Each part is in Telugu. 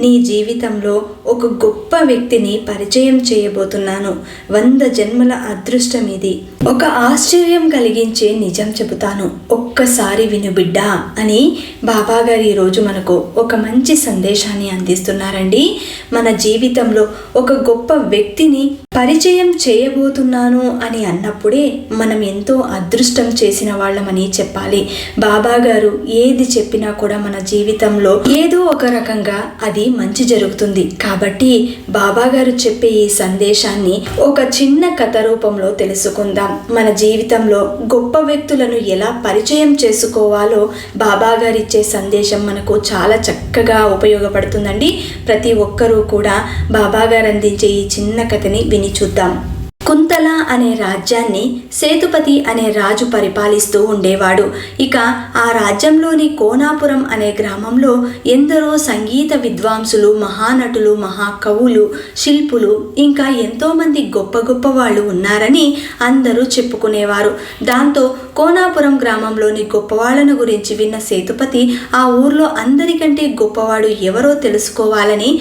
నీ జీవితంలో ఒక గొప్ప వ్యక్తిని పరిచయం చేయబోతున్నాను. వంద జన్మల అదృష్టం ఇది. ఒక ఆశ్చర్యం కలిగించే నిజం చెబుతాను. ఒక్కసారి విను బిడ్డ అని బాబాగారు ఈరోజు మనకు ఒక మంచి సందేశాన్ని అందిస్తున్నారండి. మన జీవితంలో ఒక గొప్ప వ్యక్తిని పరిచయం చేయబోతున్నాను అని అన్నప్పుడే మనం ఎంతో అదృష్టం చేసిన వాళ్ళమని చెప్పాలి. బాబాగారు ఏది చెప్పినా కూడా మన జీవితంలో ఏదో ఒక రకంగా అది మంచి జరుగుతుంది. కాబట్టి బాబాగారు చెప్పే ఈ సందేశాన్ని ఒక చిన్న కథ రూపంలో తెలుసుకుందాం. మన జీవితంలో గొప్ప వ్యక్తులను ఎలా పరిచయం చేసుకోవాలో బాబా ఇచ్చే సందేశం మనకు చాలా చక్కగా ఉపయోగపడుతుందండి. ప్రతి ఒక్కరూ కూడా బాబాగారు అందించే ఈ చిన్న కథని విని చూద్దాం. కొంత శకుంతల అనే రాజ్యాన్ని సేతుపతి అనే రాజు పరిపాలిస్తూ ఉండేవాడు. ఇక ఆ రాజ్యంలోని కోనాపురం అనే గ్రామంలో ఎందరో సంగీత విద్వాంసులు మహానటులు మహాకవులు శిల్పులు ఇంకా ఎంతోమంది గొప్ప గొప్ప వాళ్ళు ఉన్నారని అందరూ చెప్పుకునేవారు. దాంతో కోనాపురం గ్రామంలోని గొప్పవాళ్ళను గురించి విన్న సేతుపతి ఆ ఊర్లో అందరికంటే గొప్పవాడు ఎవరో తెలుసుకోవాలని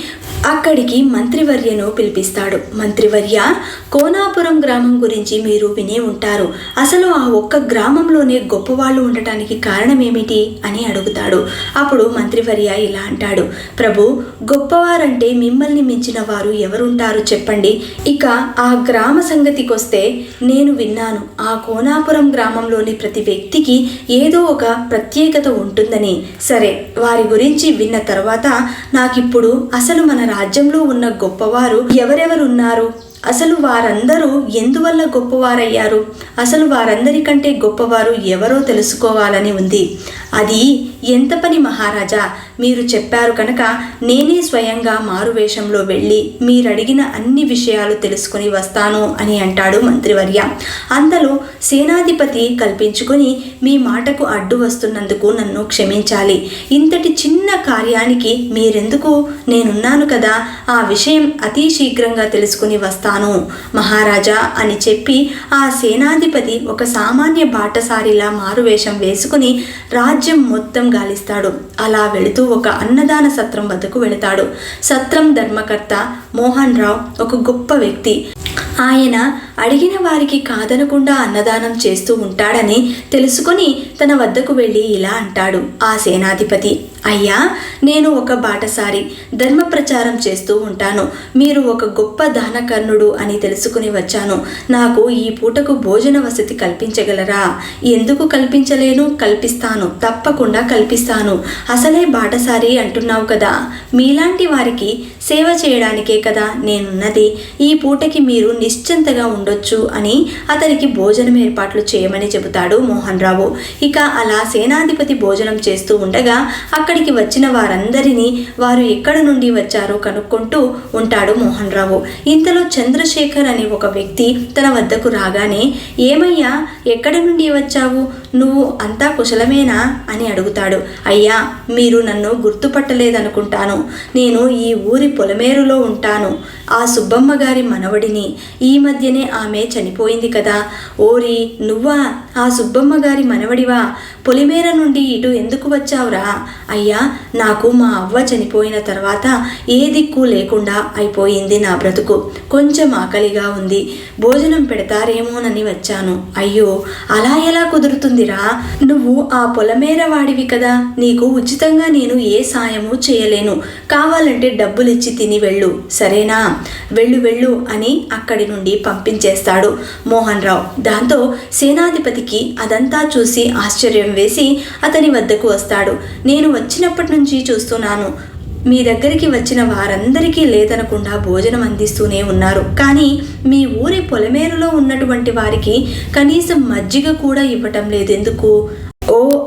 అక్కడికి మంత్రివర్యను పిలిపిస్తాడు. మంత్రివర్య? కోనాపురం గ్రామం గురించి మీరు వినే ఉంటారు. అసలు ఆ ఒక్క గ్రామంలోనే గొప్పవాళ్ళు ఉండటానికి కారణం ఏమిటి అని అడుగుతాడు. అప్పుడు మంత్రివర్య ఇలా అంటాడు. ప్రభు గొప్పవారంటే మిమ్మల్ని మించిన వారు ఎవరుంటారు చెప్పండి. ఇక ఆ గ్రామ సంగతికొస్తే నేను విన్నాను. ఆ కోనాపురం గ్రామంలోని ప్రతి వ్యక్తికి ఏదో ఒక ప్రత్యేకత ఉంటుందని. సరే వారి గురించి విన్న తర్వాత నాకిప్పుడు అసలు మన రాజ్యంలో ఉన్న గొప్పవారు ఎవరెవరున్నారు? అసలు వారందరూ ఎందువల్ల గొప్పవారయ్యారు? అసలు వారందరికంటే గొప్పవారు ఎవరో తెలుసుకోవాలని ఉంది. అది ఎంత పని మహారాజా? మీరు చెప్పారు కనుక నేనే స్వయంగా మారువేషంలో వెళ్ళి మీరడిగిన అన్ని విషయాలు తెలుసుకుని వస్తాను అని అంటాడు మంత్రివర్య. అంతలో సేనాధిపతి కల్పించుకొని మీ మాటకు అడ్డు వస్తున్నందుకు నన్ను క్షమించాలి. ఇంతటి చిన్న కార్యానికి మీరెందుకు? నేనున్నాను కదా ఆ విషయం అతి శీఘ్రంగా తెలుసుకుని వస్తాను. మహారాజా అని చెప్పి ఆ సేనాధిపతి ఒక సామాన్య బాటసారిలా మారువేషం వేసుకుని రాజ్యం మొత్తం గాలిస్తాడు. అలా వెళుతూ ఒక అన్నదాన సత్రం వద్దకు వెళతాడు. సత్రం ధర్మకర్త మోహన్ రావు ఒక గొప్ప వ్యక్తి. ఆయన అడిగిన వారికి కాదనకుండా అన్నదానం చేస్తూ ఉంటాడని తెలుసుకొని తన వద్దకు వెళ్ళి ఇలా అంటాడు. ఆ సేనాధిపతి అయ్యా నేను ఒక బాటసారి ధర్మ ప్రచారం చేస్తూ ఉంటాను. మీరు ఒక గొప్ప దానకర్ణుడు అని తెలుసుకుని వచ్చాను. నాకు ఈ పూటకు భోజన వసతి కల్పించగలరా? ఎందుకు కల్పించలేను? కల్పిస్తాను. తప్పకుండా కల్పిస్తాను. అసలే బాటసారి అంటున్నావు కదా. మీలాంటి వారికి సేవ చేయడానికే కదా నేనున్నది. ఈ పూటకి మీరు నిశ్చింతగా ఉండొచ్చు అని అతనికి భోజనం ఏర్పాట్లు చేయమని చెబుతాడు మోహన్ రావు ఇక అలా సేనాధిపతి భోజనం చేస్తూ ఉండగా అక్కడికి వచ్చిన వారందరినీ వారు ఎక్కడ నుండి వచ్చారో కనుక్కుంటూ ఉంటాడు మోహన్ రావు ఇంతలో చంద్రశేఖర్ అనే ఒక వ్యక్తి తన వద్దకు రాగానే ఏమయ్యా ఎక్కడ నుండి వచ్చావు? నువ్వు అంతా కుశలమేనా? అని అడుగుతాడు. అయ్యా మీరు నన్ను గుర్తుపట్టలేదనుకుంటాను. నేను ఈ ఊరి పొలమేరులో ఉంటాను. ఆ సుబ్బమ్మ గారి మనవడిని. ఈ మధ్యనే ఆమె చనిపోయింది కదా. ఓరి నువ్వా? ఆ సుబ్బమ్మ గారి మనవడివా? పొలిమేర నుండి ఇటు ఎందుకు వచ్చావురా? అయ్యా నాకు మా అవ్వ చనిపోయిన తర్వాత ఏ దిక్కు లేకుండా అయిపోయింది నా బ్రతుకు. కొంచెం ఆకలిగా ఉంది. భోజనం పెడతారేమోనని వచ్చాను. అయ్యో అలా ఎలా కుదురుతుంది? కుదురుతుందిరా నువ్వు ఆ పొలమేర వాడివి కదా. నీకు ఉచితంగా నేను ఏ సాయము చేయలేను. కావాలంటే డబ్బులిచ్చి తిని వెళ్ళు. సరేనా? వెళ్ళు వెళ్ళు అని అక్కడి నుండి పంపించేస్తాడు మోహన్ రావు దాంతో సేనాధిపతికి అదంతా చూసి ఆశ్చర్యం వేసి అతని వద్దకు వస్తాడు. నేను వచ్చినప్పటి నుంచి చూస్తున్నాను. మీ దగ్గరికి వచ్చిన వారందరికీ లేదనకుండా భోజనం అందిస్తూనే ఉన్నారు. కానీ మీ ఊరి పొలమేరులో ఉన్నటువంటి వారికి కనీసం మజ్జిగ కూడా ఇవ్వటం లేదు ఎందుకు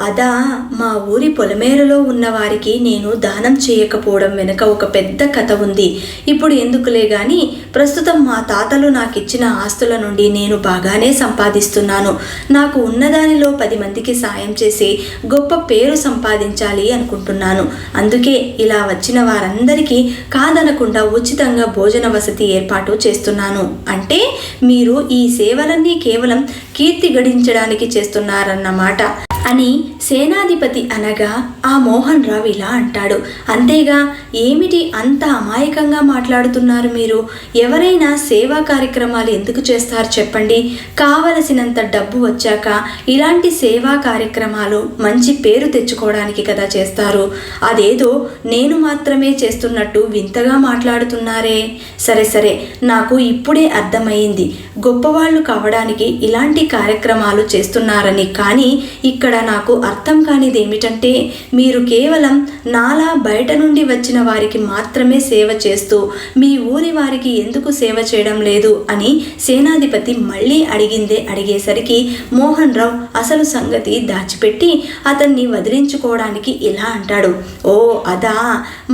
అదా మా ఊరి పొలమేరలో ఉన్నవారికి నేను దానం చేయకపోవడం వెనుక ఒక పెద్ద కథ ఉంది. ఇప్పుడు ఎందుకులే గాని ప్రస్తుతం మా తాతలు నాకు ఇచ్చిన ఆస్తుల నుండి నేను బాగానే సంపాదిస్తున్నాను. నాకు ఉన్నదానిలో పది మందికి సాయం చేసి గొప్ప పేరు సంపాదించాలి అనుకుంటున్నాను. అందుకే ఇలా వచ్చిన వారందరికీ కాదనకుండా ఉచితంగా భోజన వసతి ఏర్పాటు చేస్తున్నాను. అంటే మీరు ఈ సేవలన్నీ కేవలం కీర్తి గడించడానికి చేస్తున్నారన్నమాట. అని సేనాధిపతి అనగా ఆ మోహన్ రావు ఇలా అంటాడు. అంతేగా ఏమిటి అంత అమాయకంగా మాట్లాడుతున్నారు మీరు? ఎవరైనా సేవా కార్యక్రమాలు ఎందుకు చేస్తారు చెప్పండి. కావలసినంత డబ్బు వచ్చాక ఇలాంటి సేవా కార్యక్రమాలు మంచి పేరు తెచ్చుకోవడానికి కదా చేస్తారు. అదేదో నేను మాత్రమే చేస్తున్నట్టు వింతగా మాట్లాడుతున్నారే. సరే సరే నాకు ఇప్పుడే అర్థమైంది గొప్పవాళ్ళు కావడానికి ఇలాంటి కార్యక్రమాలు చేస్తున్నారని కానీ ఇక్కడ నాకు అర్థం కానిది ఏమిటంటే మీరు కేవలం నాలా బయట నుండి వచ్చిన వారికి మాత్రమే సేవ చేస్తూ మీ ఊరి వారికి ఎందుకు సేవ చేయడం లేదు అని సేనాధిపతి మళ్ళీ అడిగిందే అడిగేసరికి మోహన్ రావు అసలు సంగతి దాచిపెట్టి అతన్ని వదిలించుకోవడానికి ఇలా అంటాడు. ఓ అదా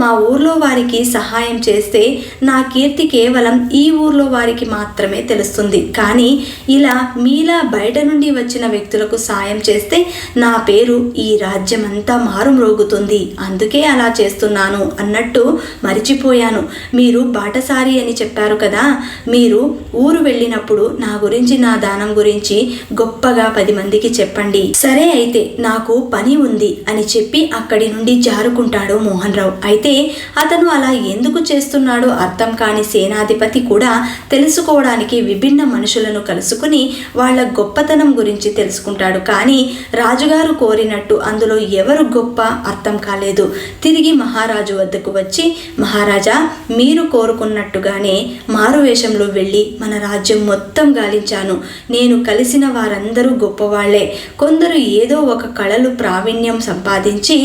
మా ఊర్లో వారికి సహాయం చేస్తే నా కీర్తి కేవలం ఈ ఊర్లో వారికి మాత్రమే తెలుస్తుంది. కానీ ఇలా మీలా బయట నుండి వచ్చిన వ్యక్తులకు సాయం చేస్తే నా పేరు ఈ రాజ్యమంతా మారుమ్రోగుతుంది. అందుకే అలా చేస్తున్నాను అన్నట్టు మరిచిపోయాను. మీరు బాటసారి అని చెప్పారు కదా మీరు ఊరు వెళ్ళినప్పుడు నా గురించి నా దానం గురించి గొప్పగా పది మందికి చెప్పండి. సరే అయితే నాకు పని ఉంది అని చెప్పి అక్కడి నుండి జారుకుంటాడు మోహన్ రావు అయితే అతను అలా ఎందుకు చేస్తున్నాడో అర్థం కాని సేనాధిపతి కూడా తెలుసుకోవడానికి విభిన్న మనుషులను కలుసుకుని వాళ్ళ గొప్పతనం గురించి తెలుసుకుంటాడు. కానీ రాజుగారు కోరినట్టు అందులో ఎవరు గొప్ప అర్థం కాలేదు. తిరిగి మహారాజు వద్దకు వచ్చి మహారాజా మీరు కోరుకున్నట్టుగానే మారువేషంలో వెళ్ళి మన రాజ్యం మొత్తం గాలించాను. నేను కలిసిన వారందరూ గొప్పవాళ్ళే. కొందరు ఏదో ఒక కళలు ప్రావీణ్యం సంపాదించి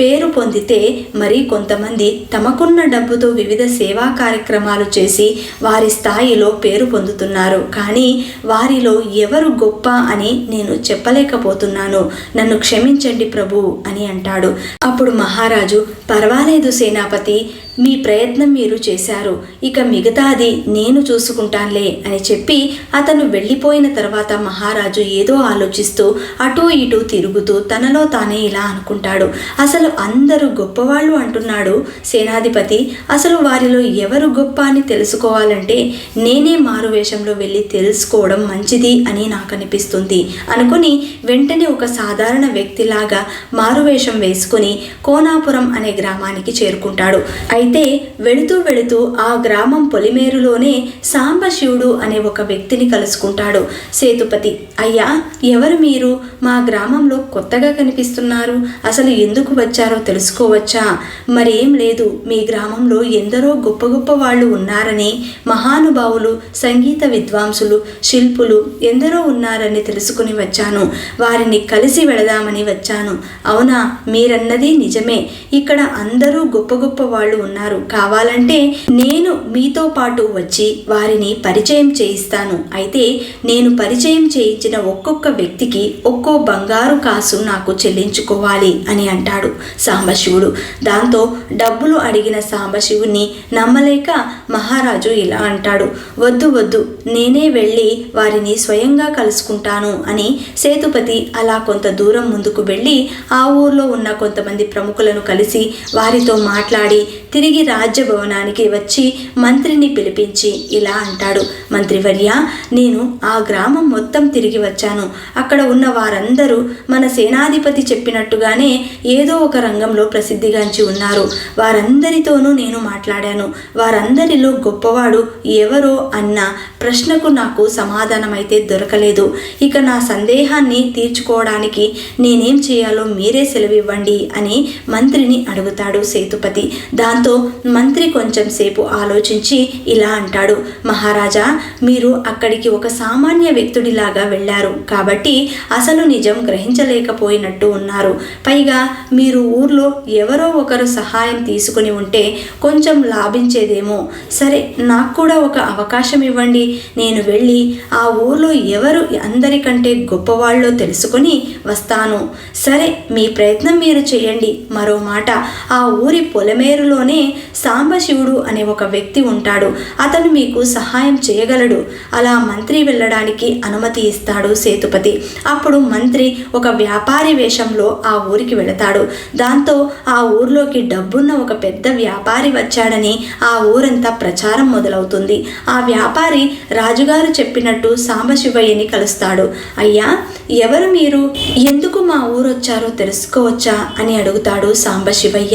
పేరు పొందితే మరి కొంతమంది తమకున్న డబ్బుతో వివిధ సేవా కార్యక్రమాలు చేసి వారి స్థాయిలో పేరు పొందుతున్నారు. కానీ వారిలో ఎవరు గొప్ప అని నేను చెప్పలేకపోతున్నాను. నన్ను క్షమించండి ప్రభు అని అంటాడు. అప్పుడు మహారాజు పర్వాలేదు సేనాపతి. మీ ప్రయత్నం మీరు చేశారు. ఇక మిగతాది నేను చూసుకుంటానులే అని చెప్పి అతను వెళ్ళిపోయిన తర్వాత మహారాజు ఏదో ఆలోచిస్తూ అటూ ఇటూ తిరుగుతూ తనలో తానే ఇలా అనుకుంటాడు. అసలు అందరూ గొప్పవాళ్ళు అంటున్నాడు సేనాధిపతి. అసలు వారిలో ఎవరు గొప్ప అని తెలుసుకోవాలంటే నేనే మారువేషంలో వెళ్ళి తెలుసుకోవడం మంచిది అని నాకు అనిపిస్తుంది అనుకుని వెంటనే ఒక సాధారణ వ్యక్తిలాగా మారువేషం వేసుకుని కోనాపురం అనే గ్రామానికి చేరుకుంటాడు. అయితే వెళుతూ వెళుతూ ఆ గ్రామం పొలిమేరులోనే సాంబశివుడు అనే ఒక వ్యక్తిని కలుసుకుంటాడు. సేతుపతి అయ్యా ఎవరు మీరు? మా గ్రామంలో కొత్తగా కనిపిస్తున్నారు. అసలు ఎందుకు వచ్చారో తెలుసుకోవచ్చా? మరేం లేదు మీ గ్రామంలో ఎందరో గొప్ప గొప్ప వాళ్ళు ఉన్నారని మహానుభావులు సంగీత విద్వాంసులు శిల్పులు ఎందరో ఉన్నారని తెలుసుకుని వచ్చాను. వారిని కలిసి వెళదామని వచ్చాను. అవునా మీరన్నది నిజమే. ఇక్కడ అందరూ గొప్ప గొప్ప వాళ్ళు ఉన్నారు. కావాలంటే నేను మీతో పాటు వచ్చి వారిని పరిచయం చేయిస్తాను. అయితే నేను పరిచయం చేయించిన ఒక్కొక్క వ్యక్తికి ఒక్కో బంగారు కాసు నాకు చెల్లించుకోవాలి అని అంటాడు సాంబశివుడు. దాంతో డబ్బులు అడిగిన సాంబశివుని నమ్మలేక మహారాజు ఇలా అంటాడు. వద్దు వద్దు నేనే వెళ్ళి వారిని స్వయంగా కలుసుకుంటాను అని సేతుపతి అలా కొంత దూరం ముందుకు వెళ్ళి ఆ ఊర్లో ఉన్న కొంతమంది ప్రముఖులను కలిసి వారితో మాట్లాడి తిరిగి రాజ్యభవనానికి వచ్చి మంత్రిని పిలిపించి ఇలా అంటాడు. మంత్రివర్య నేను ఆ గ్రామం మొత్తం తిరిగి వచ్చాను. అక్కడ ఉన్న వారందరూ మన సేనాధిపతి చెప్పినట్టుగానే ఏదో ఒక రంగంలో ప్రసిద్ధిగాంచి ఉన్నారు. వారందరితోనూ నేను మాట్లాడాను. వారందరిలో గొప్పవాడు ఎవరో అన్న ప్రశ్నకు నాకు సమాధానమైతే దొరకలేదు. ఇక నా సందేహాన్ని తీర్చుకోవడానికి నేనేం చేయాలో మీరే సెలవివ్వండి అని మంత్రిని అడుగు అడుగుతాడు సేతుపతి. దాంతో మంత్రి కొంచెం సేపు ఆలోచించి ఇలా అంటాడు మహారాజా మీరు అక్కడికి ఒక సామాన్య వ్యక్తుడిలాగా వెళ్ళారు. కాబట్టి అసలు నిజం గ్రహించలేకపోయినట్టు ఉన్నారు. పైగా మీరు ఊర్లో ఎవరో ఒకరు సహాయం తీసుకుని ఉంటే కొంచెం లాభించేదేమో. సరే నాకు కూడా ఒక అవకాశం ఇవ్వండి. నేను వెళ్ళి ఆ ఊర్లో ఎవరు అందరికంటే గొప్పవాళ్ళో తెలుసుకొని వస్తాను. సరే మీ ప్రయత్నం మీరు చేయండి. మరో మాట ఆ ఊరి పొలమేరులోనే సాంబశివుడు అనే ఒక వ్యక్తి ఉంటాడు. అతను మీకు సహాయం చేయగలడు. అలా మంత్రి వెళ్ళడానికి అనుమతి ఇస్తాడు సేతుపతి. అప్పుడు మంత్రి ఒక వ్యాపారి వేషంలో ఆ ఊరికి వెళతాడు. దాంతో ఆ ఊర్లోకి డబ్బున్న ఒక పెద్ద వ్యాపారి వచ్చాడని ఆ ఊరంతా ప్రచారం మొదలవుతుంది. ఆ వ్యాపారి రాజుగారు చెప్పినట్టు సాంబశివయ్యని కలుస్తాడు. అయ్యా ఎవరు మీరు? ఎందుకు మా ఊరొచ్చారో తెలుసుకోవచ్చా? అని అడుగుతాడు సాంబశివయ్య.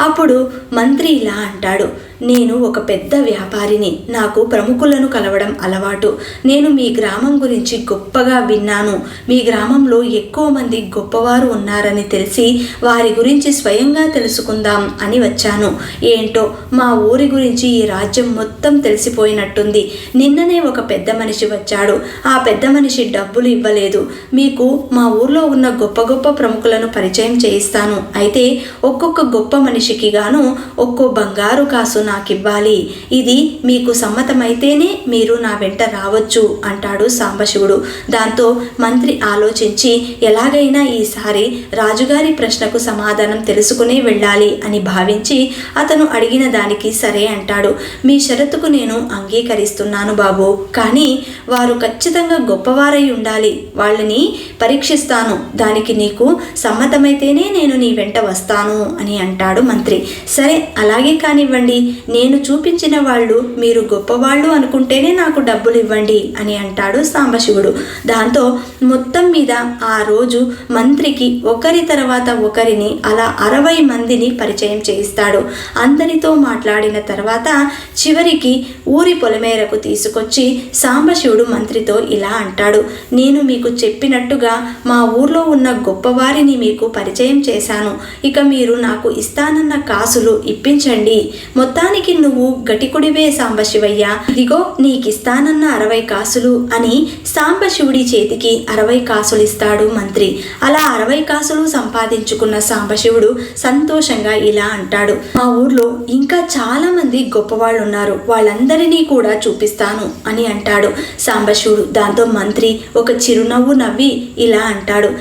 అప్పుడు మంత్రి ఇలా అంటాడు నేను ఒక పెద్ద వ్యాపారిని. నాకు ప్రముఖులను కలవడం అలవాటు. నేను మీ గ్రామం గురించి గొప్పగా విన్నాను. మీ గ్రామంలో ఎక్కువ మంది గొప్పవారు ఉన్నారని తెలిసి వారి గురించి స్వయంగా తెలుసుకుందాం అని వచ్చాను. ఏంటో మా ఊరి గురించి ఈ రాజ్యం మొత్తం తెలిసిపోయినట్టుంది. నిన్ననే ఒక పెద్ద మనిషి వచ్చాడు. ఆ పెద్ద మనిషి డబ్బులు ఇవ్వలేదు. మీకు మా ఊర్లో ఉన్న గొప్ప గొప్ప ప్రముఖులను పరిచయం చేయిస్తాను. అయితే ఒక్కొక్క గొప్ప మనిషికి గాను ఒక్కో బంగారు కాసు నాకివ్వాలి. ఇది మీకు సమ్మతమైతేనే మీరు నా వెంట రావచ్చు అంటాడు సాంబశివుడు. దాంతో మంత్రి ఆలోచించి ఎలాగైనా ఈసారి రాజుగారి ప్రశ్నకు సమాధానం తెలుసుకునే వెళ్ళాలి అని భావించి అతను అడిగిన దానికి సరే అంటాడు. మీ షరతుకు నేను అంగీకరిస్తున్నాను బాబు. కానీ వారు ఖచ్చితంగా గొప్పవారై ఉండాలి. వాళ్ళని పరీక్షిస్తాను. దానికి నీకు సమ్మతమైతేనే నేను నీ వెంట వస్తాను అని అంటాడు మంత్రి. సరే అలాగే కానివ్వండి. నేను చూపించిన వాళ్ళు మీరు గొప్పవాళ్ళు అనుకుంటేనే నాకు డబ్బులు ఇవ్వండి అని అంటాడు సాంబశివుడు. దాంతో మొత్తం మీద ఆ రోజు మంత్రికి ఒకరి తర్వాత ఒకరిని అలా అరవై మందిని పరిచయం చేయిస్తాడు. అందరితో మాట్లాడిన తర్వాత చివరికి ఊరి పొలమేరకు తీసుకొచ్చి సాంబశివుడు మంత్రితో ఇలా అంటాడు. నేను మీకు చెప్పినట్టుగా మా ఊర్లో ఉన్న గొప్పవారిని మీకు పరిచయం చేశాను. ఇక మీరు నాకు ఇస్తానన్న కాసులు ఇప్పించండి. మొత్తం నిజానికి నువ్వు గటికుడివే సాంబశివయ్య. ఇదిగో నీకిస్తానన్న అరవై కాసులు అని సాంబశివుడి చేతికి అరవై కాసులు ఇస్తాడు మంత్రి. అలా అరవై కాసులు సంపాదించుకున్న సాంబశివుడు సంతోషంగా ఇలా అంటాడు. మా ఊర్లో ఇంకా చాలా మంది గొప్పవాళ్ళు ఉన్నారు వాళ్ళందరినీ కూడా చూపిస్తాను అని అంటాడు సాంబశివుడు. దాంతో మంత్రి ఒక చిరునవ్వు నవ్వి ఇలా అంటాడు.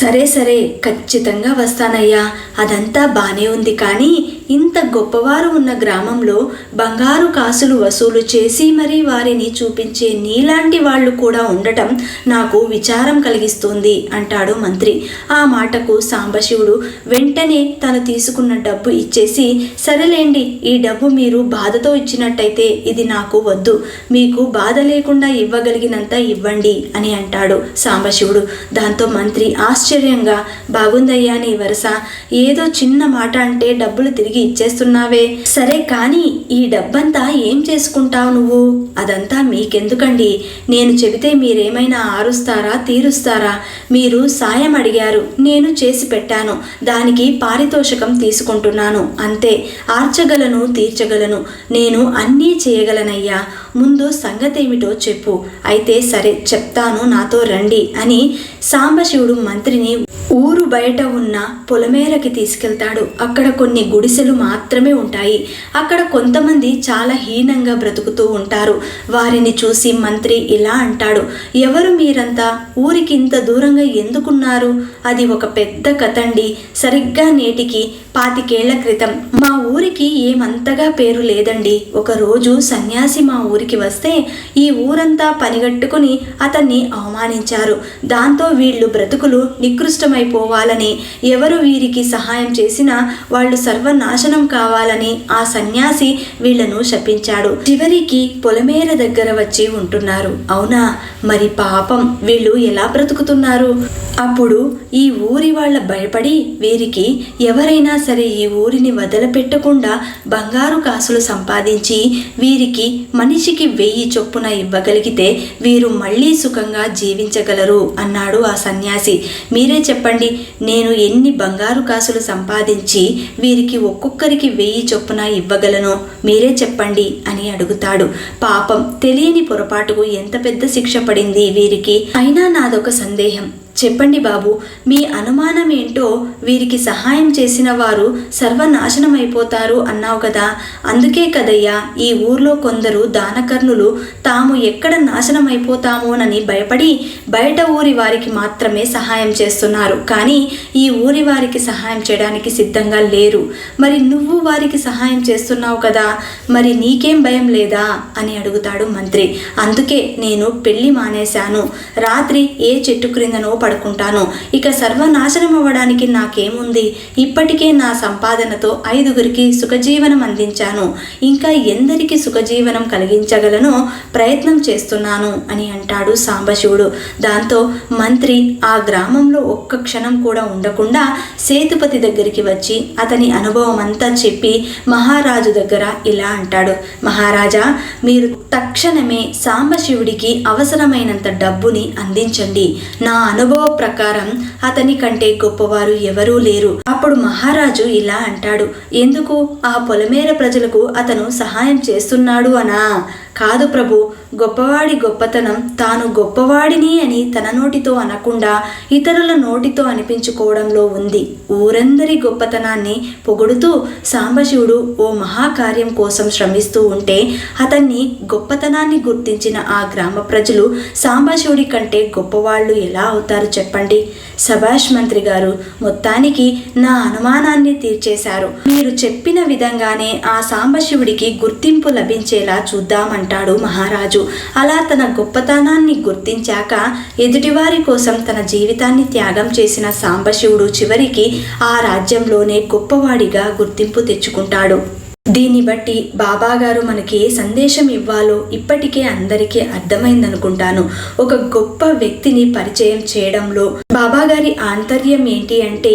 సరే సరే ఖచ్చితంగా వస్తానయ్యా. అదంతా బానే ఉంది కానీ ఇంత గొప్పవారు ఉన్న గ్రామంలో బంగారు కాసులు వసూలు చేసి మరీ వారిని చూపించే నీలాంటి వాళ్ళు కూడా ఉండటం నాకు విచారం కలిగిస్తుంది అంటాడు మంత్రి. ఆ మాటకు సాంబశివుడు వెంటనే తను తీసుకున్న డబ్బు ఇచ్చేసి సరేలేండి ఈ డబ్బు మీరు బాధతో ఇచ్చినట్టయితే ఇది నాకు వద్దు మీకు బాధ లేకుండా ఇవ్వగలిగినంత ఇవ్వండి అని అంటాడు సాంబశివుడు. దాంతో మంత్రి ఆశ్చర్యంగా బాగుందయ్యా నీ వరస ఏదో చిన్న మాట అంటే డబ్బులు తిరిగి ఇచ్చేస్తున్నావే. సరే కానీ ఈ డబ్బంతా ఏం చేసుకుంటావు నువ్వు? అదంతా మీకెందుకండి? నేను చెబితే మీరేమైనా ఆరుస్తారా తీరుస్తారా? మీరు సాయం అడిగారు. నేను చేసి పెట్టాను. దానికి పారితోషికం తీసుకుంటున్నాను. అంతే. ఆర్చగలను తీర్చగలను. నేను అన్నీ చేయగలనయ్యా. ముందు సంగతేమిటో చెప్పు. అయితే సరే చెప్తాను నాతో రండి అని సాంబశివుడు మంత్రిని ఊరు బయట ఉన్న పొలమేరకి తీసుకెళ్తాడు. అక్కడ కొన్ని గుడిసెలు మాత్రమే ఉంటాయి. అక్కడ కొంతమంది చాలా హీనంగా బ్రతుకుతూ ఉంటారు. వారిని చూసి మంత్రి ఇలా అంటాడు ఎవరు మీరంతా? ఊరికి ఇంత దూరంగా ఎందుకున్నారు? అది ఒక పెద్ద కథండి. సరిగ్గా నేటికి పాతికేళ్ళ క్రితం మా ఊరికి ఏమంతగా పేరు లేదండి. ఒకరోజు సన్యాసి మా ఊరికి వస్తే ఈ ఊరంతా పనిగట్టుకుని అతన్ని అవమానించారు. దాంతో వీళ్ళు బ్రతుకులు నికృష్టమైపోవాలని ఎవరు వీరికి సహాయం చేసినా వాళ్ళు సర్వనాశనం కావాలని ఆ సన్యాసి వీళ్ళను శపించాడు. చివరికి పొలమేర దగ్గర వచ్చి ఉంటున్నారు. అవునా? మరి పాపం వీళ్ళు ఎలా బ్రతుకుతున్నారు? అప్పుడు ఈ ఊరి వాళ్ళ భయపడి వీరికి ఎవరైనా సరే ఈ ఊరిని వదిలిపెట్టకుండా బంగారు కాసులు సంపాదించి వీరికి మనిషి మనిషికి వెయ్యి చొప్పున ఇవ్వగలిగితే వీరు మళ్ళీ సుఖంగా జీవించగలరు అన్నాడు ఆ సన్యాసి. మీరే చెప్పండి చెప్పండి నేను ఎన్ని బంగారు కాసులు సంపాదించి వీరికి ఒక్కొక్కరికి వెయ్యి చొప్పున ఇవ్వగలను? మీరే చెప్పండి అని అడుగుతాడు. పాపం తెలియని పొరపాటుకు ఎంత పెద్ద శిక్ష పడింది వీరికి? అయినా నాదొక సందేహం. చెప్పండి బాబు మీ అనుమానం ఏంటో వీరికి సహాయం చేసిన వారు సర్వనాశనం అయిపోతారు అన్నావు కదా. అందుకే కదయ్యా ఈ ఊర్లో కొందరు దానకర్ణులు తాము ఎక్కడ నాశనం అయిపోతామోనని భయపడి బయట ఊరి వారికి మాత్రమే సహాయం చేస్తున్నారు. కానీ ఈ ఊరి వారికి సహాయం చేయడానికి సిద్ధంగా లేరు. మరి నువ్వు వారికి సహాయం చేస్తున్నావు కదా మరి నీకేం భయం లేదా అని అడుగుతాడు మంత్రి. అందుకే నేను పెళ్ళి మానేశాను. రాత్రి ఏ చెట్టు క్రిందనో పడుకుంటాను. ఇక సర్వనాశనం అవ్వడానికి నాకేముంది? ఇప్పటికే నా సంపాదనతో ఐదుగురికి సుఖజీవనం అందించాను. ఇంకా ఎందరికి సుఖజీవనం కలిగించగలనో ప్రయత్నం చేస్తున్నాను అని అంటాడు సాంబశివుడు. దాంతో మంత్రి ఆ గ్రామంలో ఒక్క క్షణం కూడా ఉండకుండా సేతుపతి దగ్గరికి వచ్చి అతని అనుభవం అంతా చెప్పి మహారాజు దగ్గర ఇలా అంటాడు. మహారాజా మీరు తక్షణమే సాంబశివుడికి అవసరమైనంత డబ్బుని అందించండి. నా అనుభవం ప్రకారం అతని కంటే గొప్పవారు ఎవరూ లేరు. అప్పుడు మహారాజు ఇలా అంటాడు ఎందుకు? ఆ పొలమేర ప్రజలకు అతను సహాయం చేస్తున్నాడు అనా? కాదు ప్రభు గొప్పవాడి గొప్పతనం తాను గొప్పవాడిని అని తన నోటితో అనకుండా ఇతరుల నోటితో అనిపించుకోవడంలో ఉంది. ఊరందరి గొప్పతనాన్ని పొగుడుతూ సాంబశివుడు ఓ మహాకార్యం కోసం శ్రమిస్తూ ఉంటే అతన్ని గొప్పతనాన్ని గుర్తించిన ఆ గ్రామ ప్రజలు సాంబశివుడి కంటే గొప్పవాళ్ళు ఎలా అవుతారు చెప్పండి? సభాష్ మంత్రి గారు మొత్తానికి నా అనుమానాన్ని తీర్చేశారు. మీరు చెప్పిన విధంగానే ఆ సాంబశివుడికి గుర్తింపు లభించేలా చూద్దామంటాడు మహారాజు. అలా తన గొప్పతనాన్ని గుర్తించాక ఎదుటివారి కోసం తన జీవితాన్ని త్యాగం చేసిన సాంబశివుడు చివరికి ఆ రాజ్యంలోనే గొప్పవాడిగా గుర్తింపు తెచ్చుకుంటాడు. దీన్ని బట్టి బాబాగారు మనకి ఏ సందేశం ఇవ్వాలో ఇప్పటికే అందరికీ అర్థమైందనుకుంటాను. ఒక గొప్ప వ్యక్తిని పరిచయం చేయడంలో బాబాగారి ఆంతర్యం ఏంటి అంటే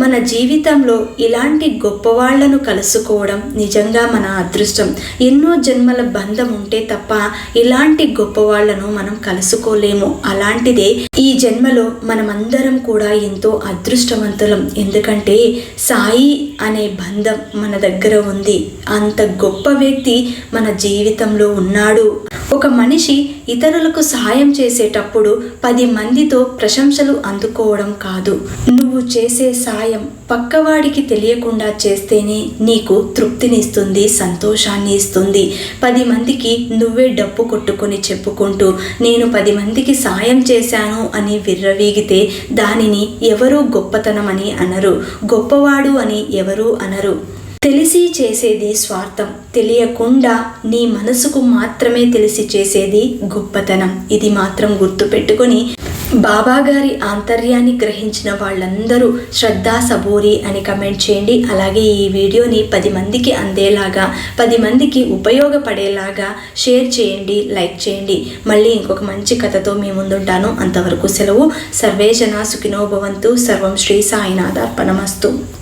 మన జీవితంలో ఇలాంటి గొప్పవాళ్ళను కలుసుకోవడం నిజంగా మన అదృష్టం. ఎన్నో జన్మల బంధం ఉంటే తప్ప ఇలాంటి గొప్పవాళ్ళను మనం కలుసుకోలేము. అలాంటిదే ఈ జన్మలో మనమందరం కూడా ఎంతో అదృష్టవంతులం. ఎందుకంటే సాయి అనే బంధం మన దగ్గర ఉంది. అంత గొప్ప వ్యక్తి మన జీవితంలో ఉన్నాడు. ఒక మనిషి ఇతరులకు సహాయం చేసేటప్పుడు పది మందితో ప్రశంసలు అందుకోవడం కాదు. నువ్వు చేసే సాయం పక్కవాడికి తెలియకుండా చేస్తేనే నీకు తృప్తినిస్తుంది సంతోషాన్ని ఇస్తుంది పది మందికి నువ్వే డప్పు కొట్టుకొని చెప్పుకుంటూ నేను పది మందికి సాయం చేశాను అని విర్రవీగితే దానిని ఎవరూ గొప్పతనమని అనరు గొప్పవాడు అని ఎవరూ అనరు. తెలిసి చేసేది స్వార్థం తెలియకుండా నీ మనసుకు మాత్రమే తెలిసి చేసేది గొప్పతనం. ఇది మాత్రం గుర్తుపెట్టుకొని బాబా గారి ఆంతర్యాన్ని గ్రహించిన వాళ్ళందరూ శ్రద్ధా సబూరి అని కమెంట్ చేయండి. అలాగే ఈ వీడియోని పది మందికి అందేలాగా పది మందికి ఉపయోగపడేలాగా షేర్ చేయండి లైక్ చేయండి. మళ్ళీ ఇంకొక మంచి కథతో మీ ముందుంటాను. అంతవరకు సెలవు. సర్వేజన సుఖినోభవంతు సర్వం శ్రీ సాయినాథార్పణమస్తు.